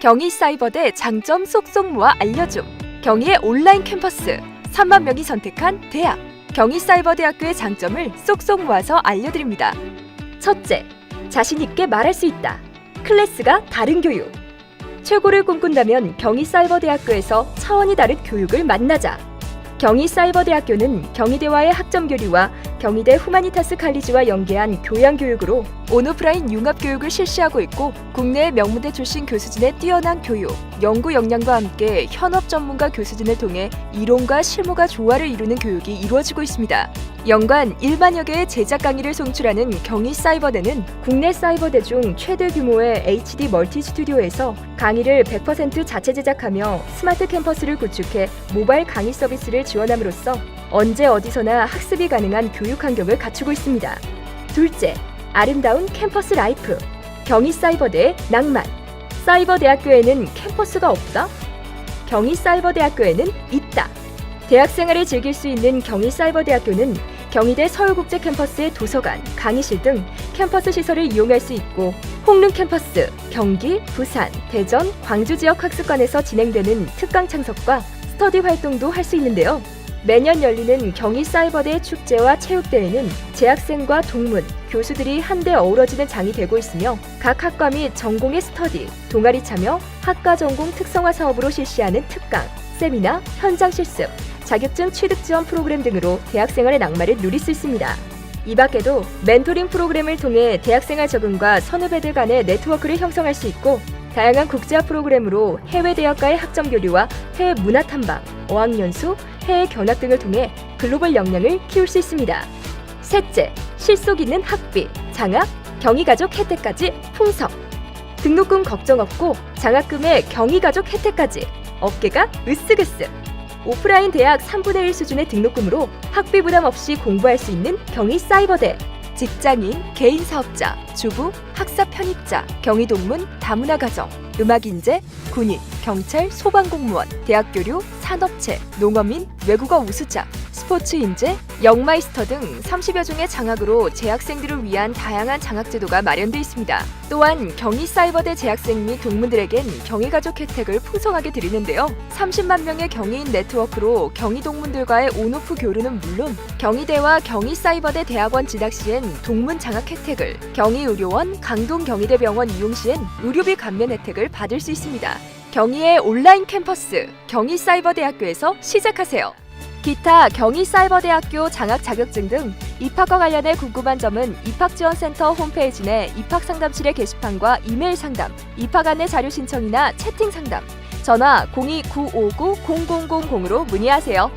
경희 사이버대 장점 쏙쏙 모아 알려줌. 경희의 온라인 캠퍼스 3만 명이 선택한 대학. 경희 사이버대학교의 장점을 쏙쏙 모아서 알려드립니다. 첫째, 자신 있게 말할 수 있다. 클래스가 다른 교육. 최고를 꿈꾼다면 경희 사이버대학교에서 차원이 다른 교육을 만나자. 경희 사이버대학교는 경희대와의 학점 교류와 경희대 후마니타스 칼리지와 연계한 교양 교육으로 온오프라인 융합 교육을 실시하고 있고 국내의 명문대 출신 교수진의 뛰어난 교육, 연구 역량과 함께 현업 전문가 교수진을 통해 이론과 실무가 조화를 이루는 교육이 이루어지고 있습니다. 연간 1만여 개의 제작 강의를 송출하는 경희 사이버대는 국내 사이버대 중 최대 규모의 HD 멀티 스튜디오에서 강의를 100% 자체 제작하며 스마트 캠퍼스를 구축해 모바일 강의 서비스를 지원함으로써 언제 어디서나 학습이 가능한 교육 환경을 갖추고 있습니다. 둘째, 아름다운 캠퍼스 라이프. 경희 사이버대의 낭만. 사이버 대학교에는 캠퍼스가 없다? 경희 사이버 대학교에는 있다. 대학 생활을 즐길 수 있는 경희 사이버 대학교는 경희대 서울국제 캠퍼스의 도서관, 강의실 등 캠퍼스 시설을 이용할 수 있고 홍릉 캠퍼스, 경기, 부산, 대전, 광주 지역 학습관에서 진행되는 특강 참석과 스터디 활동도 할 수 있는데요. 매년 열리는 경희 사이버대 축제와 체육대회는 재학생과 동문, 교수들이 한데 어우러지는 장이 되고 있으며 각 학과 및 전공의 스터디, 동아리 참여, 학과 전공 특성화 사업으로 실시하는 특강, 세미나, 현장 실습, 자격증 취득 지원 프로그램 등으로 대학생활의 낭만을 누릴 수 있습니다. 이 밖에도 멘토링 프로그램을 통해 대학생활 적응과 선후배들 간의 네트워크를 형성할 수 있고 다양한 국제화 프로그램으로 해외 대학과의 학점 교류와 해외 문화 탐방, 어학연수, 해외 견학 등을 통해 글로벌 역량을 키울 수 있습니다. 셋째, 실속 있는 학비, 장학, 경희가족 혜택까지 풍성. 등록금 걱정 없고 장학금에 경희가족 혜택까지 어깨가 으쓱으쓱. 오프라인 대학 3분의 1 수준의 등록금으로 학비 부담 없이 공부할 수 있는 경희 사이버대. 직장인, 개인 사업자, 주부, 학사 편입자, 경희 동문, 다문화 가정, 음악 인재, 군인, 경찰, 소방공무원, 대학 교류, 산업체, 농어민, 외국어 우수자, 스포츠 인재, 영마이스터 등 30여 종의 장학으로 재학생들을 위한 다양한 장학 제도가 마련돼 있습니다. 또한 경희 사이버대 재학생 및 동문들에겐 경희 가족 혜택을 풍성하게 드리는데요. 30만 명의 경희인 네트워크로 경희 동문들과의 온오프 교류는 물론 경희대와 경희 사이버대 대학원 진학 시엔 동문 장학 혜택을, 경희 의료원, 강동 경희대 병원 이용 시엔 의료비 감면 혜택을 받을 수 있습니다. 경희의 온라인 캠퍼스 경희 사이버대학교에서 시작하세요. 기타 경희사이버대학교 장학 자격증 등 입학과 관련해 궁금한 점은 입학지원센터 홈페이지 내 입학상담실의 게시판과 이메일 상담, 입학 안내 자료 신청이나 채팅 상담, 전화 02-959-0000으로 문의하세요.